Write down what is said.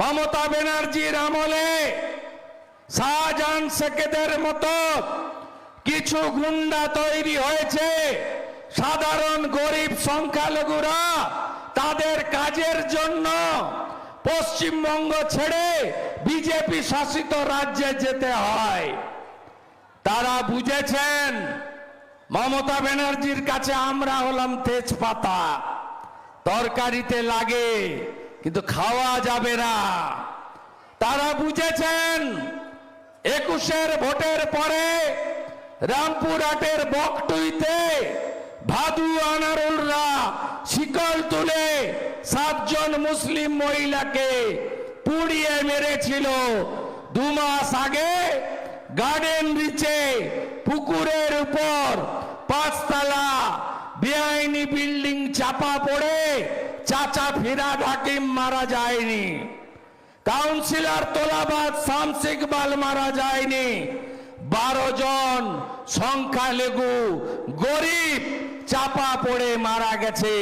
মমতা ব্যানার্জির আমলে শাহজাহান শেখেদের মতো কিছু গুন্ডা তৈরি হয়েছে। সাধারণ গরিব সংখ্যালঘুরা তাদের কাজের জন্য পশ্চিমবঙ্গ ছেড়ে বিজেপি শাসিত রাজ্যে যেতে হয়। তারা বুঝেছেন, মমতা ব্যানার্জির কাছে আমরা হলাম তেজপাতা। তরকারিতে লাগে কিন্তু খাওয়া যাবে না। তারা বুঝেছেন, একুশের ভোটের পরে রামপুরহাটের বকটুইতে ভাদু আনারুলরা শিকল তুলে সাতজন মুসলিম মহিলাকে পুড়িয়ে মেরেছিল। দু মাস আগে গার্ডেন রিচে পুকুরের উপর পাঁচতলা বেআইনি বিল্ডিং চাপা পড়ে, চাচা ফিরাদ হাকিম মারা যায়নি। কাউন্সিলর তোলাবাদ শামস ইকবাল মারা যায়নি। বারো জন সংখ্যালঘু গরিব চাপা পড়ে মারা গেছে।